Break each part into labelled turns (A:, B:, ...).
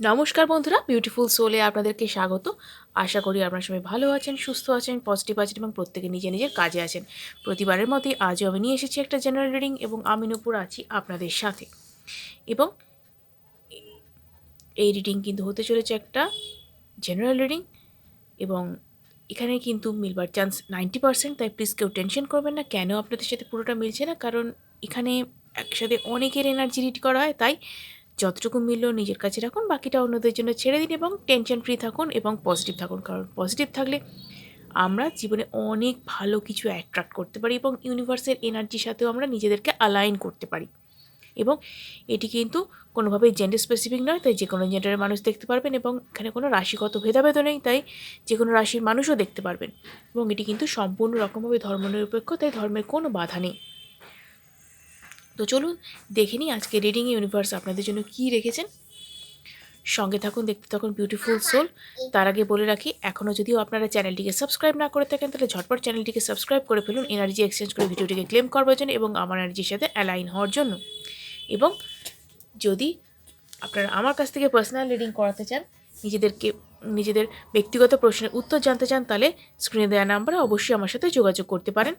A: নমস্কার বন্ধুরা বিউটিফুল সোলে আপনাদেরকে স্বাগত। আশা করি আপনারা সবাই ভালো আছেন, সুস্থ আছেন পজিটিভ আছেন এবং প্রত্যেকে নিজে নিজের কাজে আছেন। প্রতিবারের মতোই আজও আমি নিয়ে এসেছি একটা জেনারেল রিডিং এবং আমি নূপুর আছি আপনাদের সাথে। এবং এই রিডিং কিন্তু হতে চলেছে একটা জেনারেল রিডিং এবং এখানে কিন্তু মিলবার চান্স নাইনটি পার্সেন্ট তাই প্লিজ কেউ টেনশন করবেন না, কেন আপনাদের সাথে পুরোটা মিলছে না? কারণ এখানে একসাথে অনেকের এনার্জি রিড করা হয়, তাই যতটুকু মিললেও নিজের কাছে রাখুন, বাকিটা অন্যদের জন্য ছেড়ে দিন এবং টেনশন ফ্রি থাকুন এবং পজিটিভ থাকুন। কারণ পজিটিভ থাকলে আমরা জীবনে অনেক ভালো কিছু অ্যাট্রাক্ট করতে পারি এবং ইউনিভার্সের এনার্জির সাথেও আমরা নিজেদেরকে অ্যালাইন করতে পারি। এবং এটি কিন্তু কোনোভাবেই জেন্ডার স্পেসিফিক নয়, তাই যে কোনো জেন্ডারের মানুষ দেখতে পারবেন এবং এখানে কোনো রাশিগত ভেদাভেদ নেই, তাই যে কোনো রাশির মানুষও দেখতে পারবেন। এবং এটি কিন্তু সম্পূর্ণ রকমভাবে ধর্মনিরপেক্ষ, তাই ধর্মের কোনো বাধা নেই। তো চলুন দেখে নিই আজকে রিডিং ইউনিভার্স আপনাদের জন্য কী রেখেছেন। সঙ্গে থাকুন, দেখতে থাকুন বিউটিফুল সোল তার আগে বলে রাখি এখনও যদিও আপনারা চ্যানেলটিকে সাবস্ক্রাইব না করে থাকেন, তাহলে ঝটপট চ্যানেলটিকে সাবস্ক্রাইব করে ফেলুন এনার্জি এক্সচেঞ্জ করে ভিডিওটিকে ক্লেম করবার জন্য এবং আমার এনার্জির সাথে অ্যালাইন হওয়ার জন্য। এবং যদি আপনারা আমার কাছ থেকে পার্সোনাল রিডিং করাতে চান, নিজেদেরকে, নিজেদের ব্যক্তিগত প্রশ্নের উত্তর জানতে চান, তাহলে স্ক্রিনে দেওয়া নাম্বারে অবশ্যই আমার সাথে যোগাযোগ করতে পারেন।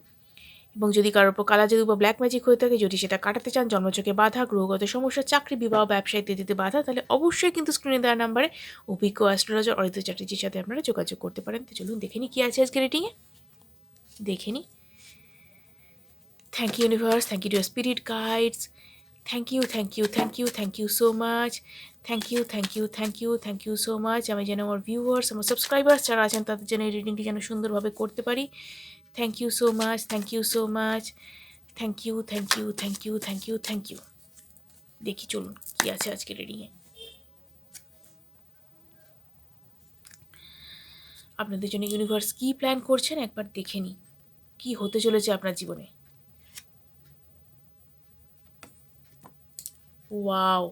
A: এবং যদি কারোর উপর কালা জাদু বা ব্ল্যাক ম্যাজিক হয়ে থাকে, যদি সেটা কাটাতে চান জন্মচকে বাধা, গ্রহগত সমস্যা, চাকরি বিবাহ ব্যবসা ইত্যাদিতে বাধা, তাহলে অবশ্যই কিন্তু স্ক্রিনে দেওয়া নাম্বারে অভিজ্ঞ অ্যাস্ট্রোলজার অরিত চ্যাটার্জির সাথে আপনারা যোগাযোগ করতে পারেন। তো চলুন দেখে নিই কী আছে আজকে রেটিংয়ে দেখে নিই thank you universe thank you to spirit guides thank you thank you thank you thank you so much thank you thank you thank you thank you so much আমি যেন আমার ভিউয়ার্স আমার সাবস্ক্রাইবার্স যারা আছেন, তাদের জন্য এই রিডিংটি যেন সুন্দরভাবে করতে পারি। Thank you so much thank you so much thank you thank you thank you thank you thank you দেখি চলুন, কী আছে আজকে রিডিংয়ে আপনাদের জন্য ইউনিভার্স কী প্ল্যান করছেন? একবার দেখে নিই। কী হতে চলেছে আপনার জীবনে? ওয়াও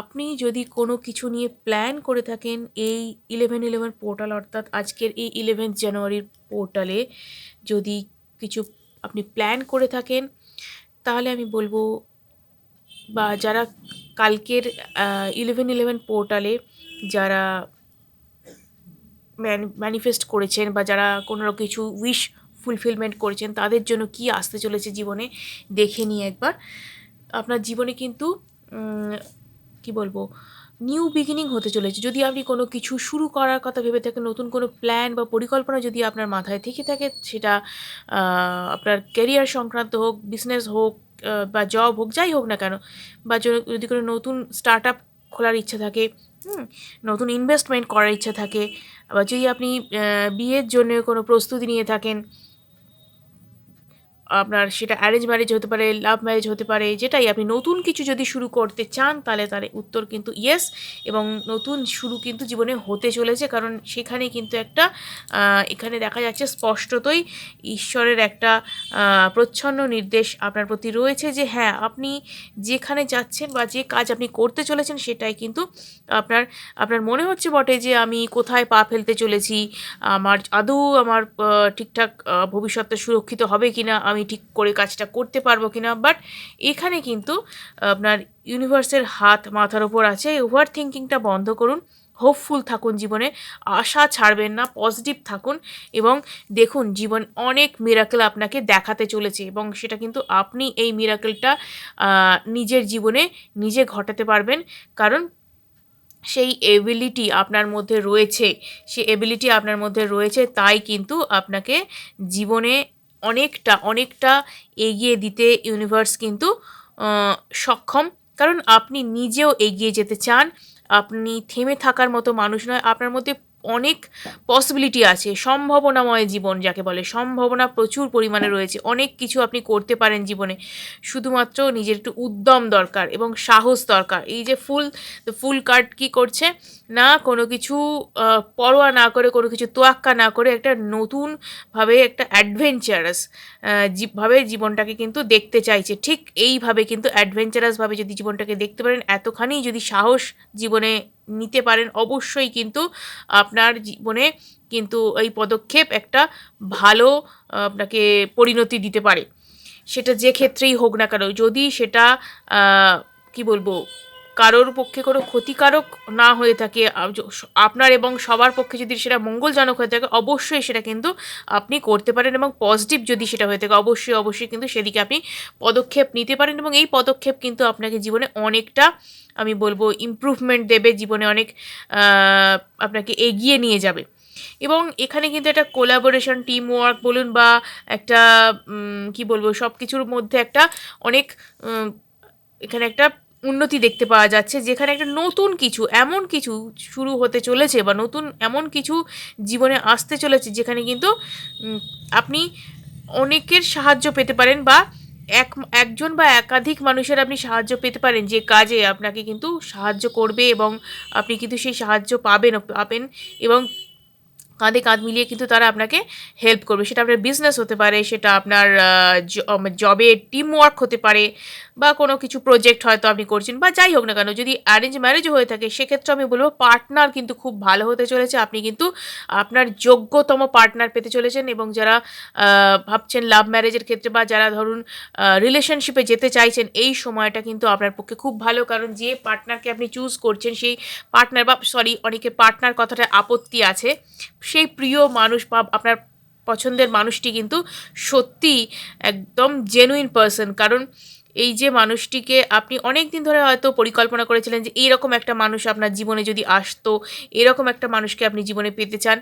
A: আপনি যদি কোনো কিছু নিয়ে প্ল্যান করে থাকেন, এই ইলেভেন ইলেভেন পোর্টাল অর্থাৎ আজকের এই ইলেভেন্থ জানুয়ারির পোর্টালে যদি কিছু আপনি প্ল্যান করে থাকেন, তাহলে আমি বলব, বা যারা কালকের ইলেভেন ইলেভেন পোর্টালে যারা ম্যানিফেস্ট করেছেন বা যারা কোনো কিছু উইশ ফুলফিলমেন্ট করেছেন, তাদের জন্য কি আসতে চলেছে জীবনে, দেখে নিয়ে একবার। আপনার জীবনে কিন্তু কি বলব নিউ বিগিনিং হতে চলেছে। যদি আপনি কোনো কিছু শুরু করার কথা ভেবে থাকেন, নতুন কোনো প্ল্যান বা পরিকল্পনা যদি আপনার মাথায় থেকে থাকে, সেটা আপনার ক্যারিয়ার সংক্রান্ত হোক বিজনেস হোক বা জব হোক, যাই হোক না কেন, বা যদি কোনো নতুন স্টার্ট আপ খোলার ইচ্ছা থাকে নতুন ইনভেস্টমেন্ট করার ইচ্ছা থাকে, বা যদি আপনি বিয়ের জন্য কোনো প্রস্তুতি নিয়ে থাকেন আপনার সেটা অ্যারেঞ্জ ম্যারেজ হতে পারে লাভ ম্যারেজ হতে পারে, যেটাই আপনি নতুন কিছু যদি শুরু করতে চান, তাহলে তার উত্তর কিন্তু ইয়েস এবং নতুন শুরু কিন্তু জীবনে হতে চলেছে। কারণ সেখানে কিন্তু একটা এখানে দেখা যাচ্ছে স্পষ্টতই ঈশ্বরের একটা প্রচ্ছন্ন নির্দেশ আপনার প্রতি রয়েছে যে হ্যাঁ আপনি যেখানে যাচ্ছেন বা যে কাজ আপনি করতে চলেছেন সেটাই কিন্তু আপনার আপনার মনে হচ্ছে বটে যে আমি কোথায় পা ফেলতে চলেছি, আমার আদৌ আমার ঠিকঠাক ভবিষ্যৎটা সুরক্ষিত হবে কি না আমি ঠিক করে কাজটা করতে পারব কি না বাট এখানে কিন্তু আপনার ইউনিভার্সের হাত মাথার ওপর আছে। ওভার থিঙ্কিংটা বন্ধ করুন হোপফুল থাকুন জীবনে, আশা ছাড়বেন না পজিটিভ থাকুন, এবং দেখুন জীবন অনেক মিরাকেল আপনাকে দেখাতে চলেছে, এবং সেটা কিন্তু আপনি এই মিরাকেলটা নিজের জীবনে নিজে ঘটাতে পারবেন, কারণ সেই এবিলিটি আপনার মধ্যে রয়েছে সেই এবিলিটি আপনার মধ্যে রয়েছে, তাই কিন্তু আপনাকে জীবনে অনেকটা অনেকটা এগিয়ে দিতে ইউনিভার্স কিন্তু সক্ষম। কারণ আপনি নিজেও এগিয়ে যেতে চান, আপনি থেমে থাকার মতো মানুষ নয়, আপনার মধ্যে অনেক পসিবিলিটি আছে, সম্ভাবনাময় জীবন যাকে বলে, সম্ভাবনা প্রচুর পরিমাণে রয়েছে, অনেক কিছু আপনি করতে পারেন জীবনে, শুধুমাত্র নিজের একটু উদ্যম দরকার এবং সাহস দরকার, এই যে ফুল ফুল কার্ড কি করছে? না, কোনো কিছু পরোয়া না করে, কোনো কিছু তোয়াক্কা না করে একটা নতুনভাবে একটা অ্যাডভেঞ্চারাস ভাবে জীবনটাকে কিন্তু দেখতে চাইছে, ঠিক এইভাবে কিন্তু অ্যাডভেঞ্চারাসভাবে যদি জীবনটাকে দেখতে পারেন, এতখানি যদি সাহস জীবনে নিতে পারেন, অবশ্যই কিন্তু আপনার জীবনে কিন্তু এই পদক্ষেপ একটা ভালো আপনাকে পরিণতি দিতে পারে। সেটা যে ক্ষেত্রেই হোক না কেন, যদি সেটা কি বলব কারোর পক্ষে কোনো ক্ষতিকারক না হয়ে থাকে আপনার এবং সবার পক্ষে যদি সেটা মঙ্গলজনক হয়ে থাকে, অবশ্যই সেটা কিন্তু আপনি করতে পারেন এবং পজিটিভ যদি সেটা হয়ে থাকে, অবশ্যই অবশ্যই কিন্তু সেদিকে আপনি পদক্ষেপ নিতে পারেন এবং এই পদক্ষেপ কিন্তু আপনাকে জীবনে অনেকটা, আমি বলব ইমপ্রুভমেন্ট দেবে, জীবনে অনেক আপনাকে এগিয়ে নিয়ে যাবে। এবং এখানে কিন্তু একটা কোলাবোরেশন টিম ওয়ার্ক বলুন বা একটা কি বলব সব কিছুর মধ্যে একটা অনেক এখানে একটা উন্নতি দেখতে পাওয়া যাচ্ছে, যেখানে একটা নতুন কিছু, এমন কিছু শুরু হতে চলেছে বা নতুন এমন কিছু জীবনে আসতে চলেছে, যেখানে কিন্তু আপনি অনেকের সাহায্য পেতে পারেন বা এক, একজন বা একাধিক মানুষের আপনি সাহায্য পেতে পারেন, যে কাজে আপনাকে কিন্তু সাহায্য করবে এবং আপনি কিন্তু সেই সাহায্য পাবেন পাবেন এবং কাঁধে কাঁধ মিলিয়ে কিন্তু তারা আপনাকে হেল্প করবে। সেটা আপনার বিজনেস হতে পারে, সেটা আপনার জবে টিম ওয়ার্ক হতে পারে বা কোনো কিছু প্রজেক্ট হয়তো আপনি করছেন বা যাই হোক না কেন, যদি অ্যারেঞ্জ ম্যারেজ হয়ে থাকে, সেক্ষেত্রে আমি বলব পার্টনার কিন্তু খুব ভালো হতে চলেছে। আপনি কিন্তু আপনার যোগ্যতম পার্টনার পেতে চলেছেন এবং যারা ভাবছেন লাভ ম্যারেজের ক্ষেত্রে বা যারা ধরুন রিলেশনশিপে যেতে চাইছেন, এই সময়টা কিন্তু আপনার পক্ষে খুব ভালো। কারণ যে পার্টনারকে আপনি চুজ করছেন, সেই পার্টনার বা সরি অনেকে পার্টনার কথাটা আপত্তি আছে। সেই প্রিয় মানুষ বা আপনার পছন্দের মানুষটি কিন্তু সত্যি একদম জেনুইন পার্সন কারণ এই যে মানুষটিকে আপনি অনেক দিন ধরে হয়তো পরিকল্পনা করেছিলেন যে এইরকম একটা মানুষ আপনার জীবনে যদি আসতো, এরকম একটা মানুষকে আপনি জীবনে পেতে চান,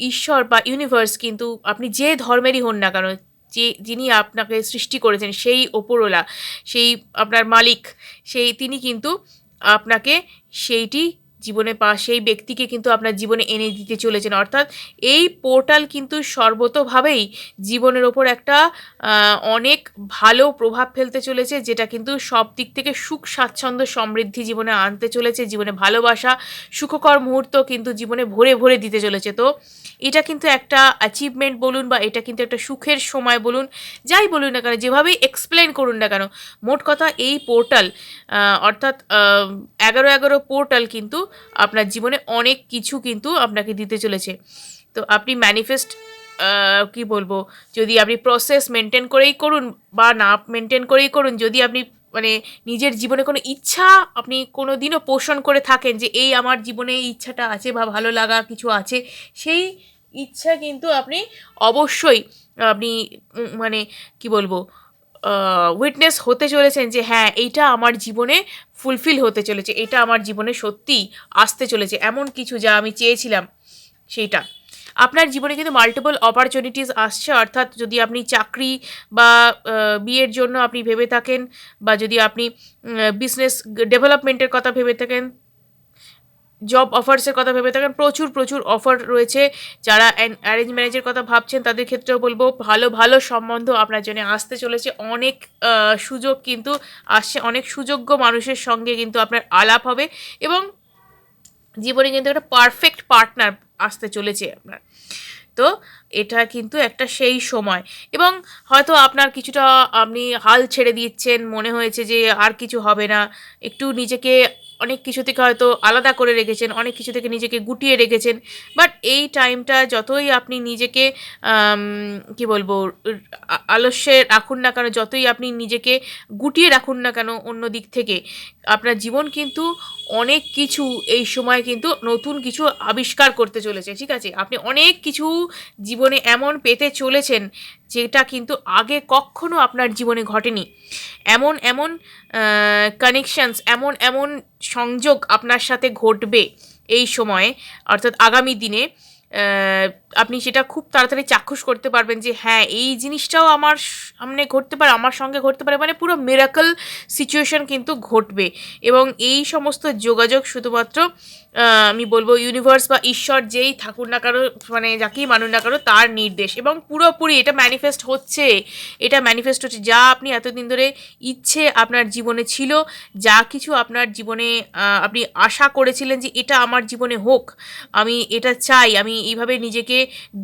A: ঈশ্বর বা ইউনিভার্স কিন্তু আপনি যে ধর্মেরই হন না কেন, যে যিনি আপনাকে সৃষ্টি করেছেন, সেই ওপরওয়ালা, সেই আপনার মালিক, সেই তিনি কিন্তু আপনাকে সেইটি জীবনে পা, সেই ব্যক্তিকে কিন্তু আপনার জীবনে এনে দিতে চলেছেন। অর্থাৎ এই পোর্টাল কিন্তু সর্বতোভাবেই জীবনের ওপর একটা অনেক ভালো প্রভাব ফেলতে চলেছে, যেটা কিন্তু সব দিক থেকে সুখ, স্বাচ্ছন্দ্য, সমৃদ্ধি জীবনে আনতে চলেছে। জীবনে ভালোবাসা, সুখকর মুহূর্ত কিন্তু জীবনে ভরে ভরে দিতে চলেছে। তো এটা কিন্তু একটা অ্যাচিভমেন্ট বলুন বা এটা কিন্তু একটা সুখের সময় বলুন, যাই বলুন না কেন, যেভাবেই এক্সপ্লেন করুন না কেন, মোট কথা এই পোর্টাল অর্থাৎ এগারো এগারো পোর্টাল কিন্তু আপনার জীবনে অনেক কিছু কিন্তু আপনাকে দিতে চলেছে। তো আপনি ম্যানিফেস্ট কি বলব, যদি আপনি প্রসেস মেনটেন করেই করুন বা না মেনটেন করেই করুন, যদি আপনি মানে নিজের জীবনে কোনো ইচ্ছা আপনি কোনো দিনও পোষণ করে থাকেন যে এই আমার জীবনে এই ইচ্ছাটা আছে বা ভালো লাগা কিছু আছে, সেই ইচ্ছা কিন্তু আপনি অবশ্যই আপনি মানে কি বলব উইটনেস হতে চলেছেন যে হ্যাঁ এইটা আমার জীবনে ফুলফিল হতে চলেছে। এটা আমার জীবনে সত্যিই আসতে চলেছে। এমন কিছু যা আমি চেয়েছিলাম, সেইটা। আপনার জীবনে কিন্তু মাল্টিপল অপরচুনিটিস আসছে, অর্থাৎ যদি আপনি চাকরি বা বিয়ের জন্য আপনি ভেবে থাকেন বা যদি আপনি বিজনেস ডেভেলপমেন্টের কথা ভেবে থাকেন জব অফার্সের কথা ভেবে থাকেন। প্রচুর প্রচুর অফার রয়েছে। যারা অ্যারেঞ্জ ম্যারেজের কথা ভাবছেন, তাদের ক্ষেত্রেও বলব, ভালো ভালো সম্বন্ধ আপনার জন্য আসতে চলেছে। অনেক সুযোগ কিন্তু আসছে, অনেক সুযোগ্য মানুষের সঙ্গে কিন্তু আপনার আলাপ হবে এবং জীবনে কিন্তু একটা পারফেক্ট পার্টনার আসতে চলেছে আপনার। তো এটা কিন্তু একটা সেই সময়। এবং হয়তো আপনার কিছুটা আপনি হাল ছেড়ে দিচ্ছেন, মনে হয়েছে যে আর কিছু হবে না। একটু নিজেকে অনেক কিছু থেকে হয়তো আলাদা করে রেখেছেন, অনেক কিছু থেকে নিজেকে গুটিয়ে রেখেছেন। বাট এই টাইমটা যতই আপনি নিজেকে কি বলব আলস্যে রাখুন না কেন, যতই আপনি নিজেকে গুটিয়ে রাখুন না কেন অন্য দিক থেকে, আপনার জীবন কিন্তু অনেক কিছু এই সময় কিন্তু নতুন কিছু আবিষ্কার করতে চলেছে, ঠিক আছে? আপনি অনেক কিছু জীবনে এমন পেতে চলেছেন যেটা কিন্তু আগে কখনো আপনার জীবনে ঘটেনি। এমন এমন কানেকশনস এমন এমন সংযোগ আপনার সাথে ঘটবে এই সময়ে, অর্থাৎ আগামী দিনে আপনি সেটা খুব তাড়াতাড়ি চাক্ষুষ করতে পারবেন যে হ্যাঁ এই জিনিসটাও আমার সামনে ঘটতে পারে, আমার সঙ্গে ঘটতে পারে মানে পুরো মিরাকল সিচুয়েশন কিন্তু ঘটবে। এবং এই সমস্ত যোগাযোগ শুধুমাত্র আমি বলব ইউনিভার্স বা ঈশ্বর যেই থাকুন না কারও মানে যাকেই মানুন না কারও, তার নির্দেশ। এবং পুরোপুরি এটা ম্যানিফেস্ট হচ্ছে। এটা ম্যানিফেস্ট হচ্ছে যা আপনি এতদিন ধরে ইচ্ছে আপনার জীবনে ছিল, যা কিছু আপনার জীবনে আপনি আশা করেছিলেন যে এটা আমার জীবনে হোক, আমি এটা চাই, আমি এইভাবে নিজেকে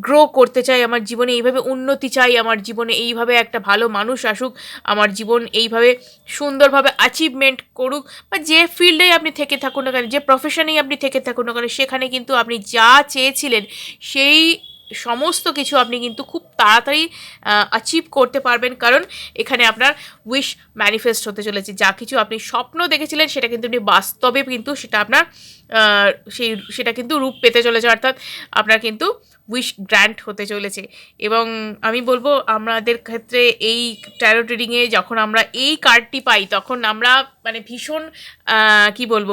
A: গ্রো করতে চাই, আমার জীবনে এইভাবে উন্নতি চাই, আমার জীবনে এইভাবে একটা ভালো মানুষ আসুক, আমার জীবন এইভাবে সুন্দরভাবে অ্যাচিভমেন্ট করুক, বা যে ফিল্ডে আপনি থেকে থাকুন না কেন, যে প্রফেশনেই আপনি থেকে থাকুন না কেন, সেখানে কিন্তু আপনি যা চেয়েছিলেন, সেই সমস্ত কিছু আপনি কিন্তু খুব তাড়াতাড়ি অ্যাচিভ করতে পারবেন। কারণ এখানে আপনার উইশ ম্যানিফেস্ট হতে চলেছে। যা কিছু আপনি স্বপ্ন দেখেছিলেন, সেটা কিন্তু আপনি বাস্তবে কিন্তু সেটা আপনার সেই, সেটা কিন্তু রূপ পেতে চলেছে। অর্থাৎ আপনার কিন্তু উইশ গ্র্যান্ট হতে চলেছে। এবং আমি বলব, আমাদের ক্ষেত্রে এই ট্যারো ট্রেডিংয়ে যখন আমরা এই কার্ডটি পাই, তখন আমরা মানে ভীষণ কি বলব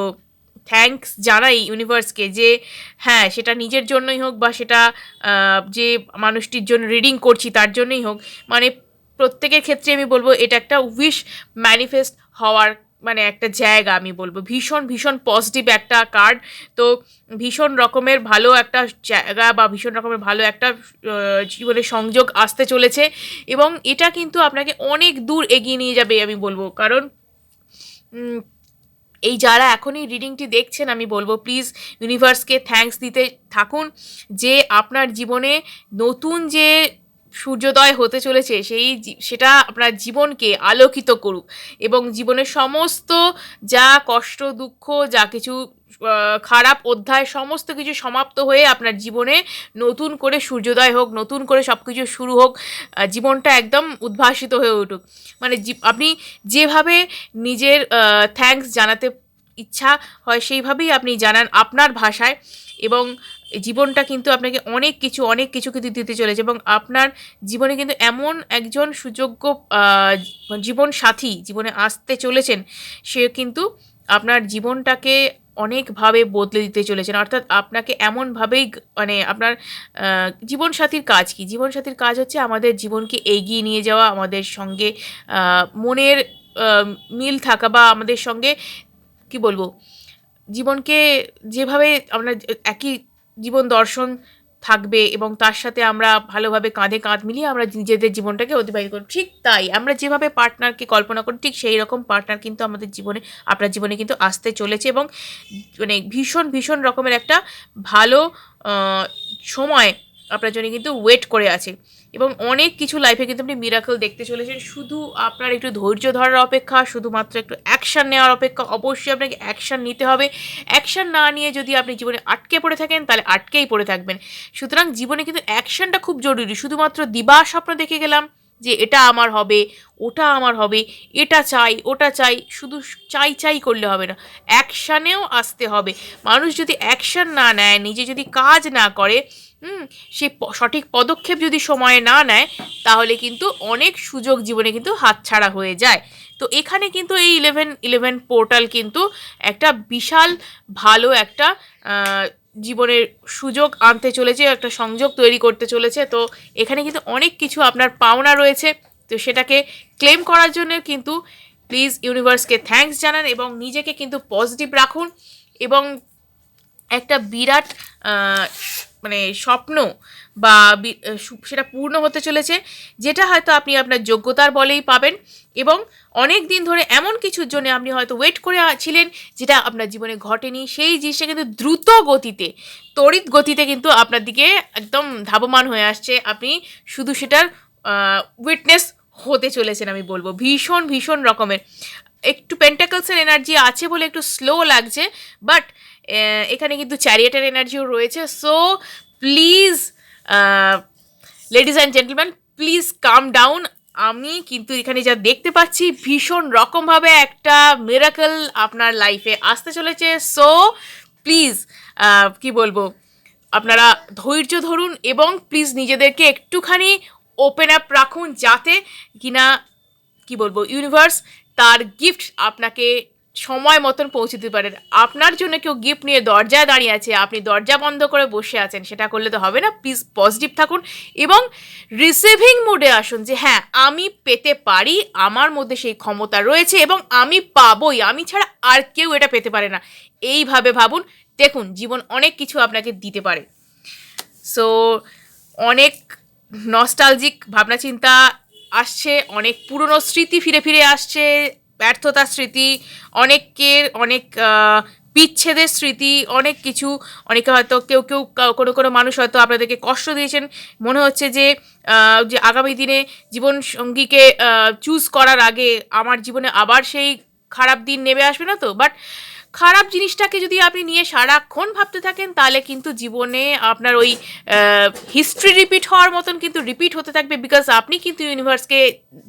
A: থ্যাঙ্কস জানাই ইউনিভার্সকে যে হ্যাঁ সেটা নিজের জন্যই হোক বা সেটা যে মানুষটির জন্য রিডিং করছি তার জন্যই হোক মানে প্রত্যেকের ক্ষেত্রে আমি বলব এটা একটা উইশ ম্যানিফেস্ট হওয়ার মানে একটা জায়গা আমি বলব। ভীষণ ভীষণ পজিটিভ একটা কার্ড তো ভীষণ রকমের ভালো একটা জায়গা বা ভীষণ রকমের ভালো একটা জীবনের সংযোগ আসতে চলেছে এবং এটা কিন্তু আপনাকে অনেক দূর এগিয়ে নিয়ে যাবে আমি বলব। কারণ এই যারা এখনই রিডিংটি দেখছেন, আমি বলব প্লিজ ইউনিভার্সকে থ্যাঙ্কস দিতে থাকুন যে আপনার জীবনে নতুন যে সূর্যোদয় হতে চলেছে, সেই সেটা আপনার জীবনকে আলোকিত করুক এবং জীবনের সমস্ত যা কষ্ট, দুঃখ, যা কিছু খারাপ অধ্যায় সমস্ত কিছু সমাপ্ত হয়ে আপনার জীবনে নতুন করে সূর্যোদয় হোক, নতুন করে সব কিছু শুরু হোক জীবনটা একদম উদ্ভাসিত হয়ে উঠুক। মানে আপনি যেভাবে নিজের থ্যাঙ্কস জানাতে ইচ্ছা হয় সেইভাবেই আপনি জানান আপনার ভাষায় এবং জীবনটা কিন্তু আপনাকে অনেক কিছু অনেক কিছু কিন্তু দিতে চলেছে এবং আপনার জীবনে কিন্তু এমন একজন সুযোগ্য জীবন সাথী জীবনে আসতে চলেছেন, সে কিন্তু আপনার জীবনটাকে অনেকভাবে বদলে দিতে চলেছেন। অর্থাৎ আপনাকে এমনভাবেই মানে আপনার জীবনসাথীর কাজ কি? জীবনসাথীর কাজ হচ্ছে আমাদের জীবনকে এগিয়ে নিয়ে যাওয়া, আমাদের সঙ্গে মনের মিল থাকা বা আমাদের সঙ্গে, কি বলব? জীবনকে যেভাবে আমরা একই জীবন দর্শন থাকবে এবং তার সাথে আমরা ভালোভাবে কাঁধে কাঁধ মিলিয়ে আমরা নিজেদের জীবনটাকে অতিবাহিত করি ঠিক তাই আমরা যেভাবে পার্টনারকে কল্পনা করি, ঠিক সেই রকম পার্টনার কিন্তু আমাদের জীবনে, আপনার জীবনে কিন্তু আসতে চলেছে এবং মানে ভীষণ ভীষণ রকমের একটা ভালো সময় আপনার জন্য কিন্তু ওয়েট করে আছে। এবং অনেক কিছু লাইফে কিন্তু আপনি মিরাকল দেখতে চলেছেন। শুধু আপনার একটু ধৈর্য ধরার অপেক্ষা, শুধুমাত্র একটু অ্যাকশান নেওয়ার অপেক্ষা, অবশ্যই আপনাকে অ্যাকশান নিতে হবে। অ্যাকশান না নিয়ে যদি আপনি জীবনে আটকে পড়ে থাকেন, তাহলে আটকেই পড়ে থাকবেন। সুতরাং জীবনে কিন্তু অ্যাকশানটা খুব জরুরি। শুধুমাত্র দিবা স্বপ্ন দেখে গেলাম যে এটা আমার হবে, ওটা আমার হবে, এটা চাই, ওটা চাই, শুধু চাই চাই করলে হবে না। অ্যাকশানেও আসতে হবে। মানুষ যদি অ্যাকশান না নেয়, নিজে যদি কাজ না করে হুম, সে সঠিক পদক্ষেপ যদি সময়ে না নেয়, তাহলে কিন্তু অনেক সুযোগ জীবনে কিন্তু হাতছাড়া হয়ে যায়। তো এখানে কিন্তু এই ইলেভেন ইলেভেন পোর্টাল কিন্তু একটা বিশাল ভালো একটা জীবনের সুযোগ আনতে চলেছে, একটা সংযোগ তৈরি করতে চলেছে। তো এখানে কিন্তু অনেক কিছু আপনার পাওনা রয়েছে। তো সেটাকে ক্লেম করার জন্য কিন্তু প্লিজ ইউনিভার্সকে থ্যাঙ্কস জানান এবং নিজেকে কিন্তু পজিটিভ রাখুন এবং একটা বিরাট মানে স্বপ্ন বা সেটা পূর্ণ হতে চলেছে, যেটা হয়তো আপনি আপনার যোগ্যতার বলেই পাবেন এবং অনেক দিন ধরে এমন কিছুর জন্য আপনি হয়তো ওয়েট করে ছিলেন, যেটা আপনার জীবনে ঘটেনি। সেই জিনিসটা কিন্তু দ্রুত গতিতে, তড়িৎ গতিতে কিন্তু আপনার দিকে একদম ধাবমান হয়ে আসছে। আপনি শুধু সেটার উইটনেস হতে চলেছেন আমি বলব, ভীষণ ভীষণ রকমের। একটু পেন্টাকলসের এনার্জি আছে বলে একটু স্লো লাগছে বাট এখানে কিন্তু চ্যারিয়েটের এনার্জিও রয়েছে। So please ladies and gentleman please calm down আমি কিন্তু এখানে যা দেখতে পাচ্ছি, ভীষণ রকমভাবে একটা মিরাকল আপনার লাইফে আসতে চলেছে। সো প্লিজ কি বলব, আপনারা ধৈর্য ধরুন এবং প্লিজ নিজেদেরকে একটুখানি ওপেন আপ রাখুন যাতে কিনা, কি বলব ইউনিভার্স তার গিফট আপনাকে সময় মতন পৌঁছে দিতে পারেন। আপনার জন্য কেউ গিফট নিয়ে দরজায় দাঁড়িয়ে আছে, আপনি দরজা বন্ধ করে বসে আছেন, সেটা করলে তো হবে না। প্লিজ পজিটিভ থাকুন এবং রিসিভিং মোডে আসুন যে হ্যাঁ আমি পেতে পারি, আমার মধ্যে সেই ক্ষমতা রয়েছে এবং আমি পাবই, আমি ছাড়া আর কেউ এটা পেতে পারে না। এইভাবে ভাবুন। দেখুন, জীবন অনেক কিছু আপনাকে দিতে পারে। সো অনেক নস্টালজিক ভাবনা চিন্তা আসছে, অনেক পুরনো স্মৃতি ফিরে ফিরে আসছে ব্যর্থতার স্মৃতি, অনেকের, অনেক বিচ্ছেদের স্মৃতি, অনেক কিছু। অনেকে হয়তো কেউ কেউ কোনো কোনো মানুষ হয়তো আপনাদেরকে কষ্ট দিয়েছেন। মনে হচ্ছে যে যে আগামী দিনে জীবন সঙ্গীকে চুজ করার আগে আমার জীবনে আবার সেই খারাপ দিন নেমে আসবে না তো? বাট খারাপ জিনিসটাকে যদি আপনি নিয়ে সারাক্ষণ ভাবতে থাকেন, তাহলে কিন্তু জীবনে আপনার ওই হিস্ট্রি রিপিট হওয়ার মতন কিন্তু রিপিট হতে থাকবে বিকজ আপনি কিন্তু ইউনিভার্সকে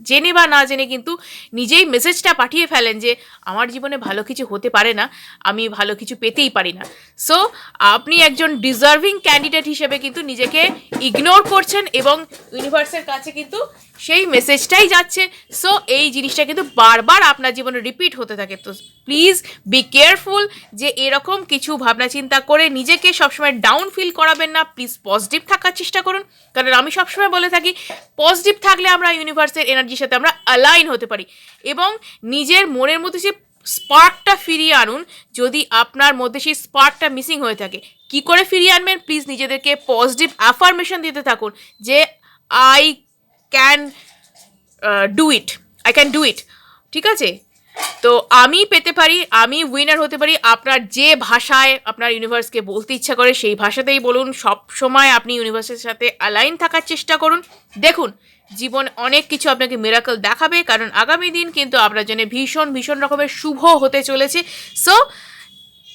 A: জেনে বা না জেনে কিন্তু নিজেই মেসেজটা পাঠিয়ে ফেলেন যে, আমার জীবনে ভালো কিছু হতে পারে না, আমি ভালো কিছু পেতেই পারি না। সো আপনি একজন ডিজার্ভিং ক্যান্ডিডেট হিসেবে কিন্তু নিজেকে ইগনোর করছেন এবং ইউনিভার্সের কাছে কিন্তু সেই মেসেজটাই যাচ্ছে। সো এই জিনিসটা কিন্তু বারবার আপনার জীবনে রিপিট হতে থাকে। তো প্লিজ বি কেয়ারফুল যে এরকম কিছু ভাবনা চিন্তা করে নিজেকে সবসময় ডাউন ফিল করাবেন না প্লিজ পজিটিভ থাকার চেষ্টা করুন। কারণ আমি সবসময় বলে থাকি পজিটিভ থাকলে আমরা ইউনিভার্সের এনার্জির সাথে আমরা অ্যালাইন হতে পারি। এবং নিজের মনের মধ্যে যে স্পার্কটা ফিরিয়ে আনুন, যদি আপনার মধ্যে সেই স্পার্কটা মিসিং হয়ে থাকে, কি করে ফিরিয়ে আনবেন? প্লিজ নিজেদেরকে পজিটিভ অ্যাফার্মেশন দিতে থাকুন যে I can do it I can do it ঠিক আছে? তো আমি পেতে পারি, আমি উইনার হতে পারি। আপনার যে ভাষায় আপনার ইউনিভার্সকে বলতে ইচ্ছা করে, সেই ভাষাতেই বলুন। সব সময় আপনি ইউনিভার্সের সাথে অ্যালাইন থাকার চেষ্টা করুন। দেখুন, জীবন অনেক কিছু আপনাকে মেরাকল দেখাবে, কারণ আগামী দিন কিন্তু আপনার জন্য ভীষণ ভীষণ রকমের শুভ হতে চলেছে। সো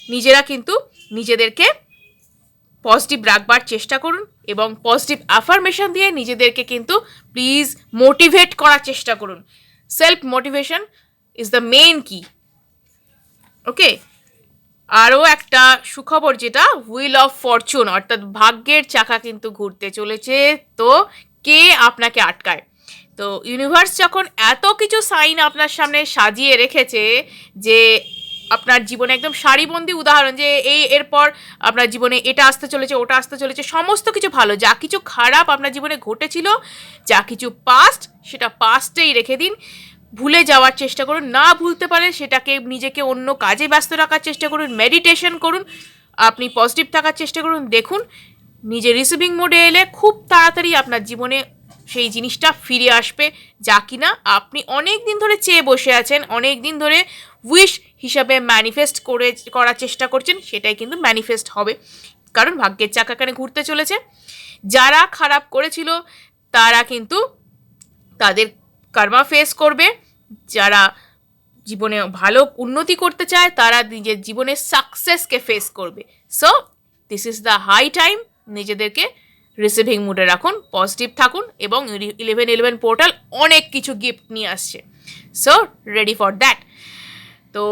A: নিজেরা কিন্তু নিজেদেরকে পজিটিভ রাখবার চেষ্টা করুন এবং পজিটিভ অ্যাফার্মেশন দিয়ে নিজেদেরকে কিন্তু প্লিজ মোটিভেট করার চেষ্টা করুন। Self motivation is the main কি ওকে আরও একটা সুখবর যেটা হুইল অফ ফরচুন অর্থাৎ ভাগ্যের চাকা কিন্তু ঘুরতে চলেছে। তো কে আপনাকে আটকায়? তো ইউনিভার্স যখন এত কিছু সাইন আপনার সামনে সাজিয়ে রেখেছে যে আপনার জীবনে একদম সারিবন্দি উদাহরণ যে এই এরপর আপনার জীবনে এটা আসতে চলেছে, ওটা আসতে চলেছে, সমস্ত কিছু ভালো। যা কিছু খারাপ আপনার জীবনে ঘটেছিল, যা কিছু পাস্ট সেটা পাস্টেই রেখে দিন। ভুলে যাওয়ার চেষ্টা করুন, না ভুলতে পারেন সেটাকে নিজেকে অন্য কাজে ব্যস্ত রাখার চেষ্টা করুন মেডিটেশন করুন, আপনি পজিটিভ থাকার চেষ্টা করুন, দেখুন, নিজে রিসিভিং মোডে এলে খুব তাড়াতাড়ি আপনার জীবনে সেই জিনিসটা ফিরে আসবে, যা কিনা আপনি অনেক দিন ধরে চেয়ে বসে আছেন অনেক দিন ধরে উইশ হিসাবে ম্যানিফেস্ট করে, করার চেষ্টা করছেন, সেটাই কিন্তু ম্যানিফেস্ট হবে। কারণ ভাগ্যের চাকাখানে ঘুরতে চলেছে। যারা খারাপ করেছিল, তারা কিন্তু তাদের কর্মা ফেস করবে। যারা জীবনে ভালো উন্নতি করতে চায়, তারা নিজের জীবনের সাকসেসকে ফেস করবে। So this is the high time নিজেদেরকে রিসিভিং মুডে রাখুন পজিটিভ থাকুন এবং ইলেভেন ইলেভেন পোর্টাল অনেক কিছু গিফট নিয়ে আসছে। সো রেডি ফর দ্যাট তো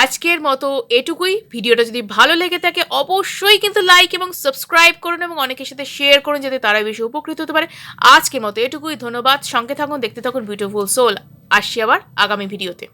A: আজকের মতো এটুকুই। ভিডিওটা যদি ভালো লেগে থাকে, অবশ্যই কিন্তু লাইক এবং সাবস্ক্রাইব করুন এবং অনেকের সাথে শেয়ার করুন যাতে তারা বেশি উপকৃত হতে পারে। আজকের মতো এটুকুই, ধন্যবাদ। সঙ্গে থাকুন, দেখতে থাকুন বিউটিফুল সোল আসছি আবার আগামী ভিডিওতে